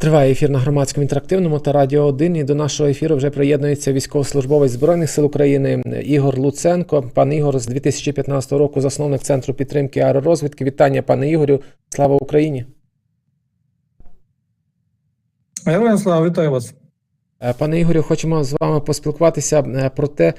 Триває ефір на громадському інтерактивному та радіо 1. І до нашого ефіру вже приєднується військовослужбовець збройних сил України Ігор Луценко. Пан Ігор з 2015 року засновник центру підтримки аеророзвідки. Вітання, пане Ігорю. Слава Україні. Героям слава, вітаю вас. Е, Пане Ігорю, хочемо з вами поспілкуватися е, про те,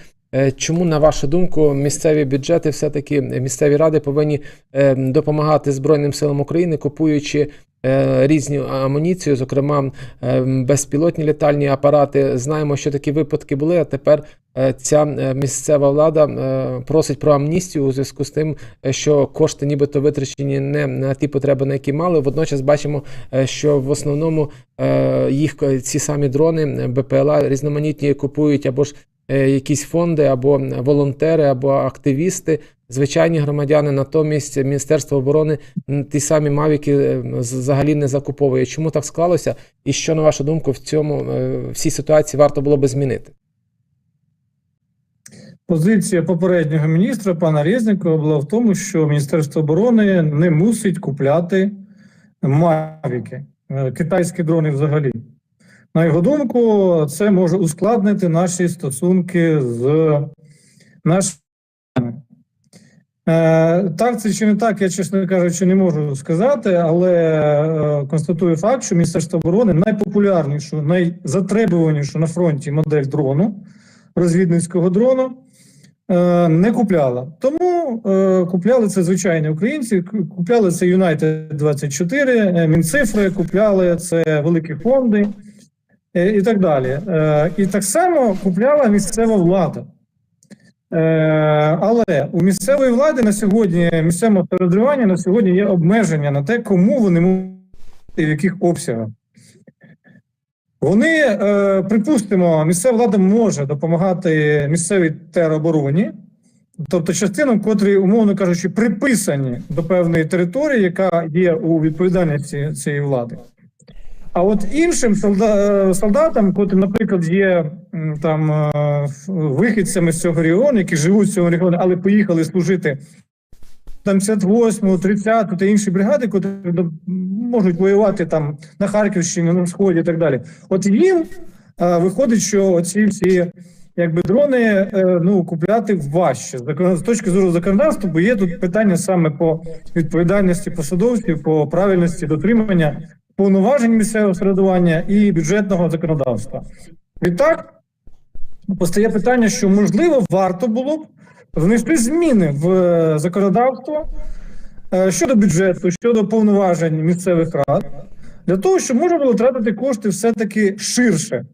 чому, на вашу думку, місцеві бюджети, все-таки місцеві ради повинні е, допомагати Збройним силам України, купуючи е, різну амуніцію, зокрема е, безпілотні літальні апарати. Знаємо, що такі випадки були. А тепер е, ця е, місцева влада е, просить про амністію у зв'язку з тим, е, що кошти нібито витрачені не на ті потреби, на які мали. Водночас бачимо, е, що в основному е, їх е, ці самі дрони е, БПЛА різноманітні купують або ж е, якісь фонди, або волонтери, або активісти. Звичайні громадяни, натомість Міністерство оборони ті самі мавіки е, взагалі не закуповує. Чому так склалося? І що, на вашу думку, в цьому е, в цій ситуації варто було би змінити? Позиція попереднього міністра пана Резнікова була в тому, що Міністерство оборони не мусить купляти мавіки, е, китайські дрони взагалі. На його думку, це може ускладнити наші стосунки з нашими. Е, Так, це чи не так, я, чесно кажучи, не можу сказати, але е, констатую факт, що Міністерство оборони найпопулярнішу, найзатребуванішу на фронті модель дрону, розвідницького дрону, е, не купляла. Тому купляли це звичайні українці, купляли це United 24, е, Мінцифри, купляли це великі фонди і так далі. Е, І так само купляла місцева влада. Е, Але у місцевої влади на сьогодні, місцевого самоврядування на сьогодні є обмеження на те, кому вони можуть і в яких обсягах. Вони, е, припустимо, місцева влада може допомагати місцевій теробороні, тобто частинам, котрі, умовно кажучи, приписані до певної території, яка є у відповідальності цієї влади. А от іншим е, солдатам, котрі, наприклад, є там е, вихідцями з цього регіону, які живуть в цьому регіоні, але поїхали служити там 58, 30 та інші бригади, котрі можуть воювати там на Харківщині, на сході і так далі. От їм е, виходить, що ці всі якби дрони ну купляти важче з точки зору законодавства, бо є тут питання саме по відповідальності посадовців, по правильності дотримання повноважень місцевого середування і бюджетного законодавства. Відтак постає питання, що можливо варто було б внести зміни в е, законодавство е, щодо бюджету, щодо повноважень місцевих рад, для того, щоб можна було тратити кошти все-таки ширше.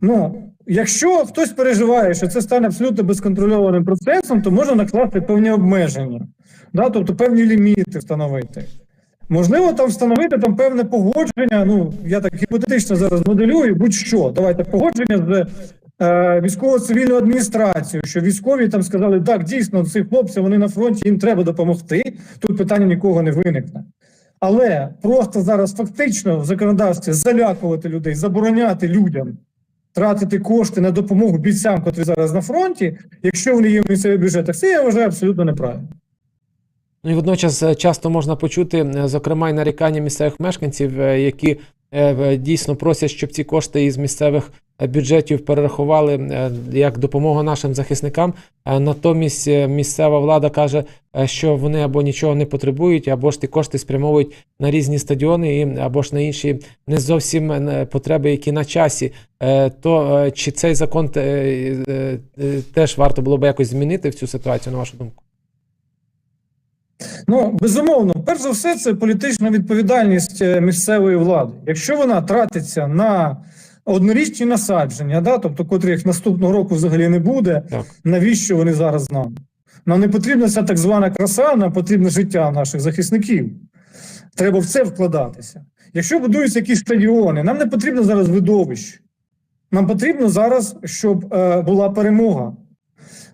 Ну, якщо хтось переживає, що це стане абсолютно безконтрольованим процесом, то можна накласти певні обмеження, да? тобто певні ліміти встановити. Можливо, там встановити там певне погодження. Ну я так гіпотетично зараз моделюю, будь-що. Давайте погодження з е, військово-цивільною адміністрацією, що військові там сказали, так, дійсно, ці хлопці вони на фронті, їм треба допомогти. Тут питання нікого не виникне. Але просто зараз фактично в законодавстві залякувати людей, забороняти людям тратити кошти на допомогу бійцям, котрі зараз на фронті, якщо вони є в місцевих бюджетах, це я вважаю абсолютно неправильно. Ну і водночас е, часто можна почути, е, зокрема, і нарікання місцевих мешканців, е, які дійсно просять, щоб ці кошти із місцевих бюджетів перерахували як допомогу нашим захисникам. Натомість місцева влада каже, що вони або нічого не потребують, або ж ті кошти спрямовують на різні стадіони, або ж на інші не зовсім потреби, які на часі. То чи цей закон теж варто було би якось змінити в цю ситуацію, на вашу думку? Ну, безумовно, перш за все, це політична відповідальність е, місцевої влади. Якщо вона тратиться на однорічні насадження, да, тобто котрих наступного року взагалі не буде, Так. навіщо вони зараз з нами? Нам не потрібна ця так звана краса, нам потрібне життя наших захисників. Треба в це вкладатися. Якщо будуються якісь стадіони, нам не потрібно зараз видовище. Нам потрібно зараз, щоб е, була перемога.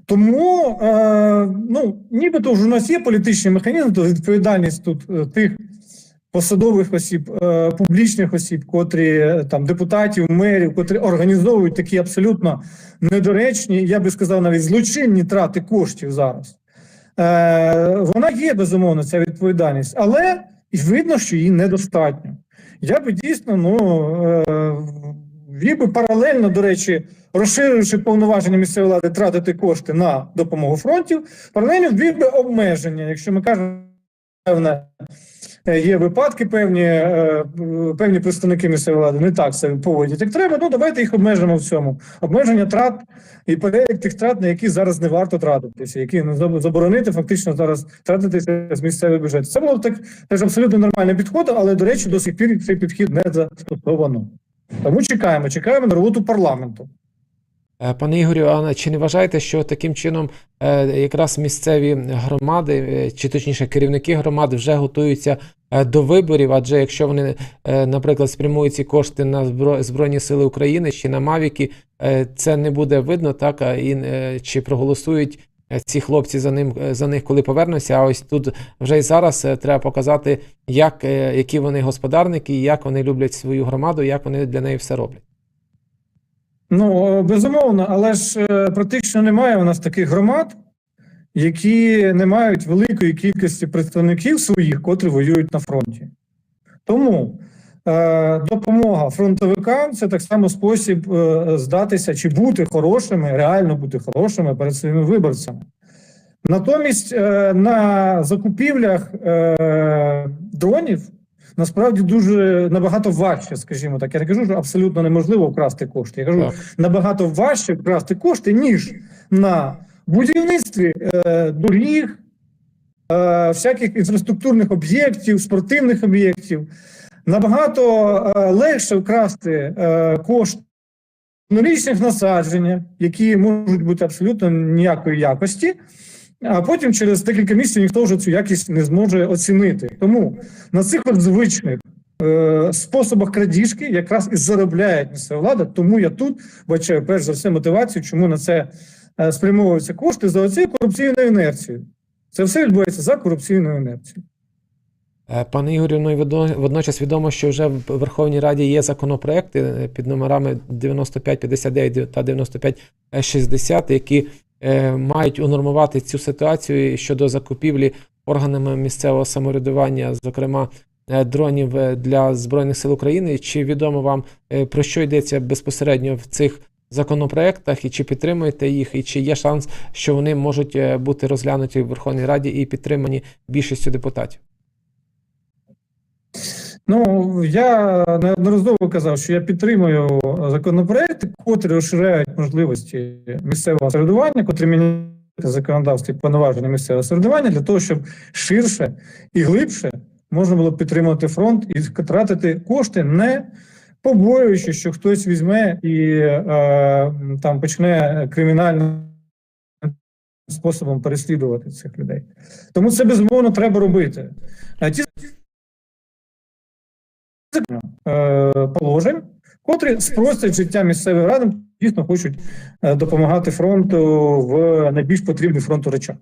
Тому, е, ну, нібито ж у нас є політичний механізм, то відповідальність тут е, тих посадових осіб, е, публічних осіб, котрі е, там депутатів, мерів, котрі організовують такі абсолютно недоречні, я би сказав, навіть злочинні трати коштів зараз. Е, вона є безумовно ця відповідальність, але видно, що її недостатньо. я би дійсно ну, е, вів би паралельно, до речі, розширивши повноваження місцевої влади тратити кошти на допомогу фронтів, паралельно ввів би обмеження, якщо ми кажемо, певне. е, Є випадки, певні, е, певні представники місцевої влади не так себе поводять, як треба. Ну давайте їх обмежимо в цьому. Обмеження трат і перелік тих трат, на які зараз не варто тратитися, які не заборонити фактично зараз тратитися з місцевих бюджетів. Це було так теж абсолютно нормальний підход, але до речі, до сих пір цей підхід не застосовано. Тому чекаємо, чекаємо на роботу парламенту. Е, Пане Ігорю, а чи не вважаєте, що таким чином е, якраз місцеві громади, е, чи точніше керівники громад вже готуються до виборів? Адже якщо вони, наприклад, спрямують ці кошти на Збройні Сили України чи на Мавіки, це не буде видно, так і чи проголосують ці хлопці за ним е, за них, коли повернуться. А ось тут вже і зараз е, треба показати, як е, які вони господарники, як вони люблять свою громаду, як вони для неї все роблять. Ну е, безумовно, але ж е, практично немає у нас таких громад, які не мають великої кількості представників своїх, котрі воюють на фронті. Тому е, допомога фронтовикам це так само спосіб е, здатися чи бути хорошими, реально бути хорошими перед своїми виборцями. Натомість е, на закупівлях е, дронів насправді дуже набагато важче, скажімо так. Я не кажу, що абсолютно неможливо вкрасти кошти. Я кажу, Так. набагато важче вкрасти кошти, ніж на будівництві е, доріг, е, всяких інфраструктурних об'єктів, спортивних об'єктів. Набагато е, легше вкрасти е, кошти норічних насадженнях, які можуть бути абсолютно ніякої якості. А потім через декілька місяців ніхто вже цю якість не зможе оцінити. Тому на цих от звичних е, способах крадіжки якраз і заробляє місцева влада. Тому я тут бачаю перш за все мотивацію, чому на це е, спрямовуються кошти за оцією корупційною інерцією. Це все відбувається за корупційною інерцією. Е, Пане Ігорю, ну і водночас відомо, що вже в Верховній Раді є законопроекти е, під номерами 9559 та 9560, які е, мають унормувати цю ситуацію щодо закупівлі органами місцевого самоврядування, зокрема дронів для Збройних сил України. Чи відомо вам про що йдеться безпосередньо в цих законопроектах, і чи підтримуєте їх, і чи є шанс, що вони можуть бути розглянуті в Верховній Раді і підтримані більшістю депутатів? Ну я неодноразово казав, що я підтримую законопроекти, котрі розширяють можливості місцевого самоврядування, котрі міняють законодавство і повноваження місцевого самоврядування для того, щоб ширше і глибше можна було підтримувати фронт і тратити кошти, не побоюючи, що хтось візьме і е, там почне кримінальним способом переслідувати цих людей. Тому це безумовно треба робити. А ті положень, котрі спростять життя місцевих рад, дійсно хочуть е, допомагати фронту в найбільш потрібних фронту речах.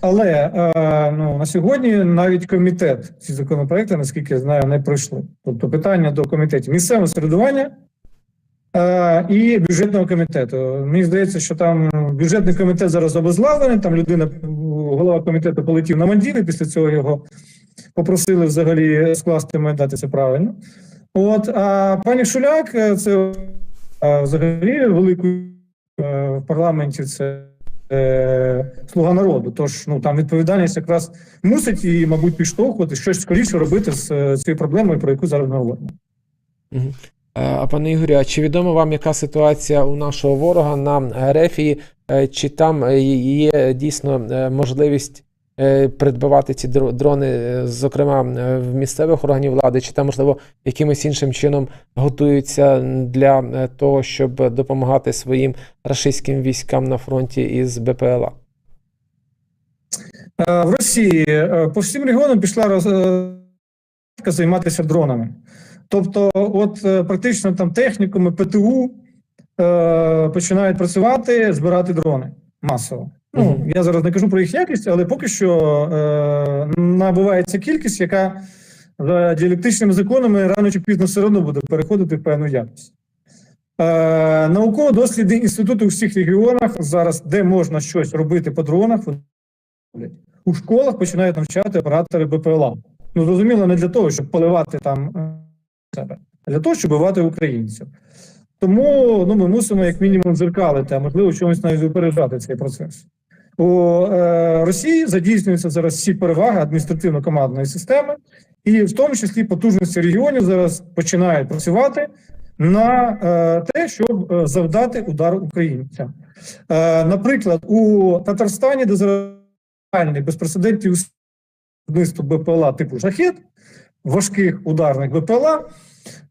Але е, ну, на сьогодні навіть комітет ці законопроекти, наскільки я знаю, не пройшли. Тобто питання до комітетів місцевого середування е, і бюджетного комітету. Мені здається, що там бюджетний комітет зараз обезглавлений, там людина, голова комітету полетів на Мандіви, після цього його попросили взагалі скласти мандати, це правильно. От, а пані Шуляк, е, це е, взагалі великою е, в парламенті це е, слуга народу. Тож ну там відповідальність якраз мусить і, мабуть, підштовхувати щось скоріше робити з цією проблемою, про яку зараз ми говоримо. А пане Ігорю, а чи відомо вам, яка ситуація у нашого ворога на Рефії? Чи там є дійсно можливість придбавати ці дрони, е, зокрема е, в місцевих органів влади, чи там, можливо, якимось іншим чином готуються для е, того, щоб допомагати своїм рашистським військам на фронті із БПЛА? Е, В Росії е, по всім регіонам пішла роз... е, займатися дронами. Тобто, от е, практично там технікуми ПТУ е, починають працювати, збирати дрони масово. Ну, я зараз не кажу про їх якість, але поки що е, набувається кількість, яка за діалектичними законами рано чи пізно все одно буде переходити в певну якість. Е, науково-дослідні інститути у всіх регіонах зараз, де можна щось робити по дронах, роблять. у школах починають навчати оператори БПЛА. Ну зрозуміло, не для того, щоб поливати там е, себе, а для того, щоб вбивати українців. Тому ну, ми мусимо як мінімум дзеркалити, а можливо, чомусь навіть випереджати цей процес. У е, Росії задійснюються зараз всі переваги адміністративно-командної системи, і в тому числі потужності регіонів зараз починають працювати на е, те, щоб е, завдати удар українцям. Наприклад, у Татарстані, де зараз безпрецедентний виробництво БПЛА типу шахет, важких ударних БПЛА,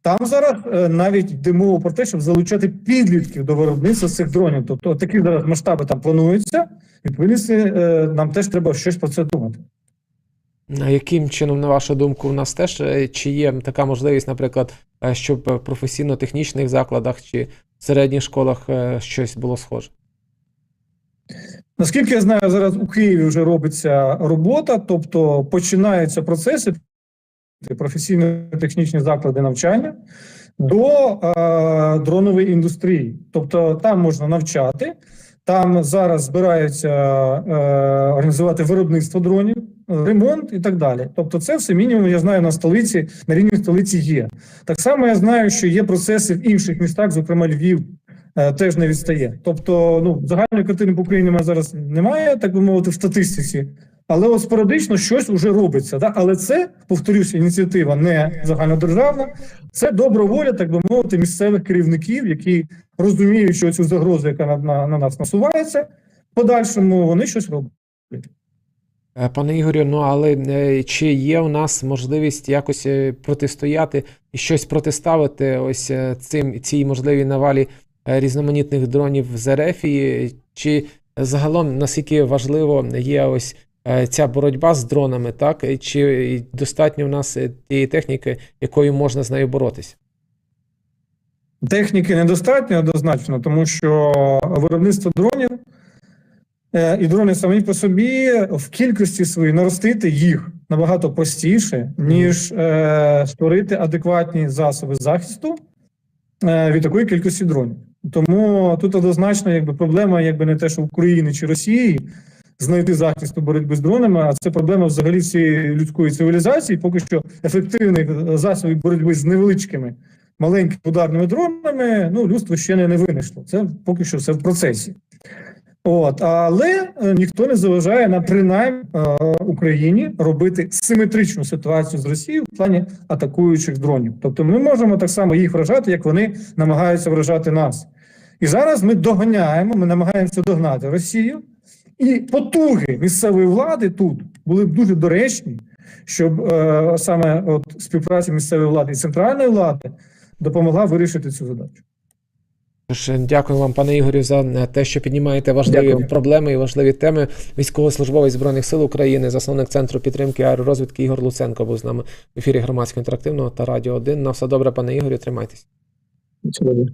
там зараз е, навіть йде мова про те, щоб залучати підлітків до виробництва цих дронів. Тобто такі зараз масштаби там плануються. Відповідно, е, нам теж треба щось про це думати. А яким чином, на вашу думку, у нас теж е, чи є така можливість, наприклад, щоб в професійно-технічних закладах чи в середніх школах щось було схоже? Наскільки я знаю, зараз у Києві вже робиться робота, тобто починаються процеси професійно-технічні заклади навчання до е, дронової індустрії. Тобто там можна навчати, там зараз збираються е, організувати виробництво дронів, ремонт і так далі. Тобто, це все мінімум, я знаю, на столиці, на рівні столиці є. Так само я знаю, що є процеси в інших містах, зокрема Львів. е, Теж не відстає. Тобто, ну загальної картини по Україні зараз немає, так би мовити, в статистиці. Але от спорадично щось вже робиться. Да? Але це, повторюся, ініціатива не загальнодержавна, це добра воля, так би мовити, місцевих керівників, які розуміють, що цю загрозу, яка на, на, на нас насувається, в подальшому вони щось роблять. Е, Пане Ігорю, ну але е, чи є у нас можливість якось е, протистояти і щось протиставити ось цим цій можливій навалі різноманітних дронів з Ерефії? Чи загалом наскільки важливо є ось ця боротьба з дронами, так? Чи достатньо в нас е, тієї техніки, якою можна з нею боротися? Техніки недостатньо однозначно, тому що виробництво дронів е, і дрони самі по собі в кількості своїй наростити їх набагато простіше, ніж е, створити адекватні засоби захисту е, від такої кількості дронів. Тому тут однозначно якби проблема, якби не те, що в Україні чи Росії знайти захист у боротьбі з дронами, а це проблема взагалі всієї людської цивілізації. Поки що ефективних е, засобів боротьби з невеличкими маленькими ударними дронами, ну людство ще не, не винайшло. Це поки що все в процесі. От, але е, ніхто не заважає на принаймні е, Україні робити симетричну ситуацію з Росією в плані атакуючих дронів. Тобто, ми можемо так само їх вражати, як вони намагаються вражати нас. І зараз ми доганяємо, ми намагаємося догнати Росію, і потуги місцевої влади тут були б дуже доречні, щоб е, саме от співпраця місцевої влади і центральної влади допомогла вирішити цю задачу. Е, Дякую вам, пане Ігорю, за е, те, що піднімаєте важливі Дякую. проблеми і важливі теми. Військовослужбовець Збройних сил України, засновник центру підтримки аеророзвідки Ігор Луценко був з нами в ефірі громадського інтерактивного та радіо 1. На все добре, пане Ігорю, тримайтесь. Сьогодні.